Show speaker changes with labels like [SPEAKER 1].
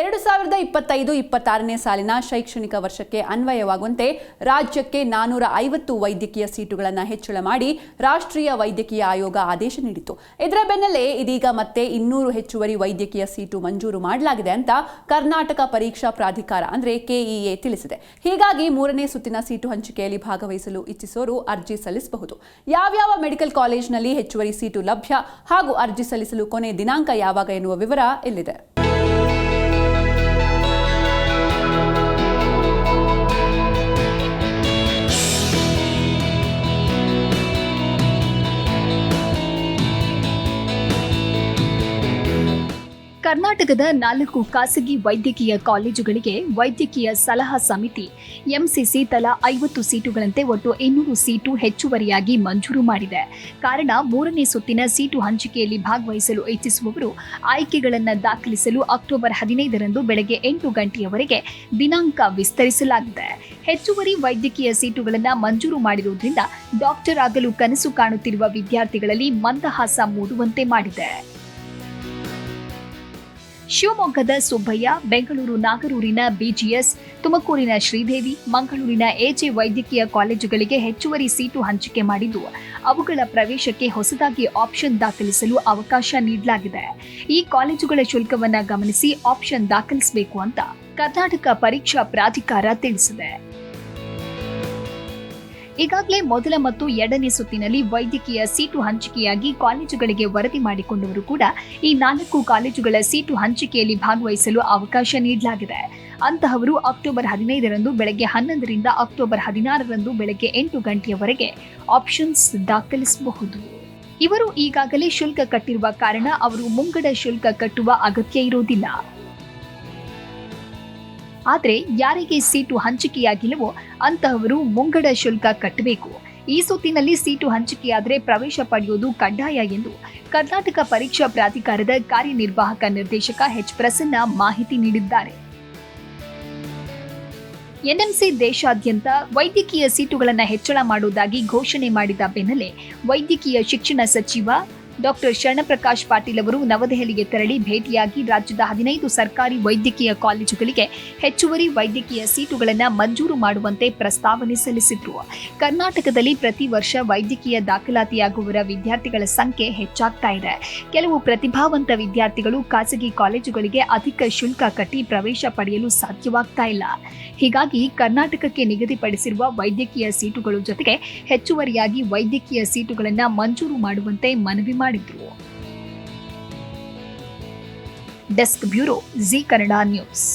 [SPEAKER 1] ಎರಡು ಸಾವಿರದ ಇಪ್ಪತ್ತೈದು ಇಪ್ಪತ್ತಾರನೇ ಸಾಲಿನ ಶೈಕ್ಷಣಿಕ ವರ್ಷಕ್ಕೆ ಅನ್ವಯವಾಗುವಂತೆ ರಾಜ್ಯಕ್ಕೆ ನಾನೂರ ಐವತ್ತು ವೈದ್ಯಕೀಯ ಸೀಟುಗಳನ್ನು ಹೆಚ್ಚಳ ಮಾಡಿ ರಾಷ್ಟ್ರೀಯ ವೈದ್ಯಕೀಯ ಆಯೋಗ ಆದೇಶ ನೀಡಿತು ಇದರ ಬೆನ್ನಲ್ಲೇ ಇದೀಗ ಮತ್ತೆ ಇನ್ನೂರು ಹೆಚ್ಚುವರಿ ವೈದ್ಯಕೀಯ ಸೀಟು ಮಂಜೂರು ಮಾಡಲಾಗಿದೆ ಅಂತ ಕರ್ನಾಟಕ ಪರೀಕ್ಷಾ ಪ್ರಾಧಿಕಾರ ಅಂದರೆ ಕೆಇಎ ತಿಳಿಸಿದೆ. ಹೀಗಾಗಿ ಮೂರನೇ ಸುತ್ತಿನ ಸೀಟು ಹಂಚಿಕೆಯಲ್ಲಿ ಭಾಗವಹಿಸಲು ಇಚ್ಛಿಸೋರು ಅರ್ಜಿ ಸಲ್ಲಿಸಬಹುದು. ಯಾವ್ಯಾವ ಮೆಡಿಕಲ್ ಕಾಲೇಜಿನಲ್ಲಿ ಹೆಚ್ಚುವರಿ ಸೀಟು ಲಭ್ಯ ಹಾಗೂ ಅರ್ಜಿ ಸಲ್ಲಿಸಲು ಕೊನೆ ದಿನಾಂಕ ಯಾವಾಗ ಎನ್ನುವ ವಿವರ ಇಲ್ಲಿದೆ.
[SPEAKER 2] ಕರ್ನಾಟಕದ ನಾಲ್ಕು ಖಾಸಗಿ ವೈದ್ಯಕೀಯ ಕಾಲೇಜುಗಳಿಗೆ ವೈದ್ಯಕೀಯ ಸಲಹಾ ಸಮಿತಿ, ಎಂಸಿಸಿ ತಲಾ ಐವತ್ತು ಸೀಟುಗಳಂತೆ ಒಟ್ಟು ಇನ್ನೂರು ಸೀಟು ಹೆಚ್ಚುವರಿಯಾಗಿ ಮಂಜೂರು ಮಾಡಿದೆ. ಕಾರಣ ಮೂರನೇ ಸುತ್ತಿನ ಸೀಟು ಹಂಚಿಕೆಯಲ್ಲಿ ಭಾಗವಹಿಸಲು ಇಚ್ಛಿಸುವವರು ಆಯ್ಕೆಗಳನ್ನು ದಾಖಲಿಸಲು ಅಕ್ಟೋಬರ್ ಹದಿನೈದರಂದು ಬೆಳಗ್ಗೆ ಎಂಟು ಗಂಟೆಯವರೆಗೆ ದಿನಾಂಕ ವಿಸ್ತರಿಸಲಾಗಿದೆ. ಹೆಚ್ಚುವರಿ ವೈದ್ಯಕೀಯ ಸೀಟುಗಳನ್ನು ಮಂಜೂರು ಮಾಡಿರುವುದರಿಂದ ಡಾಕ್ಟರ್ ಆಗಲು ಕನಸು ಕಾಣುತ್ತಿರುವ ವಿದ್ಯಾರ್ಥಿಗಳಲ್ಲಿ ಮಂದಹಾಸ ಮೂಡುವಂತೆ ಮಾಡಿದೆ. ಶಿವಮೊಗ್ಗದ ಸುಬ್ಬಯ್ಯ, ಬೆಂಗಳೂರು ನಾಗರೂರಿನ ಬಿಜಿಎಸ್ ತುಮಕೂರಿನ ಶ್ರೀದೇವಿ, ಮಂಗಳೂರಿನ ಎಜೆ ವೈದ್ಯಕೀಯ ಕಾಲೇಜುಗಳಿಗೆ ಹೆಚ್ಚುವರಿ ಸೀಟು ಹಂಚಿಕೆ ಮಾಡಿದ್ದು, ಅವುಗಳ ಪ್ರವೇಶಕ್ಕೆ ಹೊಸದಾಗಿ ಆಪ್ಷನ್ ದಾಖಲಿಸಲು ಅವಕಾಶ ನೀಡಲಾಗಿದೆ. ಈ ಕಾಲೇಜುಗಳ ಶುಲ್ಕವನ್ನು ಗಮನಿಸಿ ಆಪ್ಷನ್ ದಾಖಲಿಸಬೇಕು ಅಂತ ಕರ್ನಾಟಕ ಪರೀಕ್ಷಾ ಪ್ರಾಧಿಕಾರ ತಿಳಿಸಿದೆ. ಈಗಾಗಲೇ ಮೊದಲ ಮತ್ತು ಎರಡನೇ ಸುತ್ತಿನಲ್ಲಿ ವೈದ್ಯಕೀಯ ಸೀಟು ಹಂಚಿಕೆಯಾಗಿ ಕಾಲೇಜುಗಳಿಗೆ ವರದಿ ಮಾಡಿಕೊಂಡವರು ಕೂಡ ಈ ನಾಲ್ಕು ಕಾಲೇಜುಗಳ ಸೀಟು ಹಂಚಿಕೆಯಲ್ಲಿ ಭಾಗವಹಿಸಲು ಅವಕಾಶ ನೀಡಲಾಗಿದೆ. ಅಂತಹವರು ಅಕ್ಟೋಬರ್ ಹದಿನೈದರಂದು ಬೆಳಗ್ಗೆ ಹನ್ನೊಂದರಿಂದ ಅಕ್ಟೋಬರ್ ಹದಿನಾರರಂದು ಬೆಳಗ್ಗೆ ಎಂಟು ಗಂಟೆಯವರೆಗೆ ಆಪ್ಷನ್ಸ್ ದಾಖಲಿಸಬಹುದು. ಇವರು ಈಗಾಗಲೇ ಶುಲ್ಕ ಕಟ್ಟಿರುವ ಕಾರಣ ಅವರು ಮುಂಗಡ ಶುಲ್ಕ ಕಟ್ಟುವ ಅಗತ್ಯ ಇರುವುದಿಲ್ಲ. ಆದರೆ ಯಾರಿಗೆ ಸೀಟು ಹಂಚಿಕೆಯಾಗಿಲ್ಲವೋ ಅಂತಹವರು ಮುಂಗಡ ಶುಲ್ಕ ಕಟ್ಟಬೇಕು. ಈ ಸುತ್ತಿನಲ್ಲಿ ಸೀಟು ಹಂಚಿಕೆಯಾದರೆ ಪ್ರವೇಶ ಪಡೆಯುವುದು ಕಡ್ಡಾಯ ಎಂದು ಕರ್ನಾಟಕ ಪರೀಕ್ಷಾ ಪ್ರಾಧಿಕಾರದ ಕಾರ್ಯನಿರ್ವಾಹಕ ನಿರ್ದೇಶಕ ಎಚ್ ಪ್ರಸನ್ನ ಮಾಹಿತಿ ನೀಡಿದ್ದಾರೆ. ಎನ್ಎಂಸಿ ದೇಶಾದ್ಯಂತ ವೈದ್ಯಕೀಯ ಸೀಟುಗಳನ್ನು ಹೆಚ್ಚಳ ಮಾಡುವುದಾಗಿ ಘೋಷಣೆ ಮಾಡಿದ ಬೆನ್ನಲ್ಲೇ ವೈದ್ಯಕೀಯ ಶಿಕ್ಷಣ ಸಚಿವ ಡಾಕ್ಟರ್ ಶರಣಪ್ರಕಾಶ್ ಪಾಟೀಲ್ ಅವರು ನವದೆಹಲಿಗೆ ತೆರಳಿ ಭೇಟಿಯಾಗಿ ರಾಜ್ಯದ ಹದಿನೈದು ಸರ್ಕಾರಿ ವೈದ್ಯಕೀಯ ಕಾಲೇಜುಗಳಿಗೆ ಹೆಚ್ಚುವರಿ ವೈದ್ಯಕೀಯ ಸೀಟುಗಳನ್ನು ಮಂಜೂರು ಮಾಡುವಂತೆ ಪ್ರಸ್ತಾವನೆ ಸಲ್ಲಿಸಿದ್ರು. ಕರ್ನಾಟಕದಲ್ಲಿ ಪ್ರತಿ ವರ್ಷ ವೈದ್ಯಕೀಯ ದಾಖಲಾತಿಯಾಗುವವರ ವಿದ್ಯಾರ್ಥಿಗಳ ಸಂಖ್ಯೆ ಹೆಚ್ಚಾಗ್ತಾ ಇದೆ. ಕೆಲವು ಪ್ರತಿಭಾವಂತ ವಿದ್ಯಾರ್ಥಿಗಳು ಖಾಸಗಿ ಕಾಲೇಜುಗಳಿಗೆ ಅಧಿಕ ಶುಲ್ಕ ಕಟ್ಟಿ ಪ್ರವೇಶ ಪಡೆಯಲು ಸಾಧ್ಯವಾಗ್ತಾ ಇಲ್ಲ. ಹೀಗಾಗಿ ಕರ್ನಾಟಕಕ್ಕೆ ನಿಗದಿಪಡಿಸಿರುವ ವೈದ್ಯಕೀಯ ಸೀಟುಗಳ ಜೊತೆಗೆ ಹೆಚ್ಚುವರಿಯಾಗಿ ವೈದ್ಯಕೀಯ ಸೀಟುಗಳನ್ನು ಮಂಜೂರು ಮಾಡುವಂತೆ ಮನವಿ ಮಾಡಿದ್ರು. Desk bureau Zee Kannada news.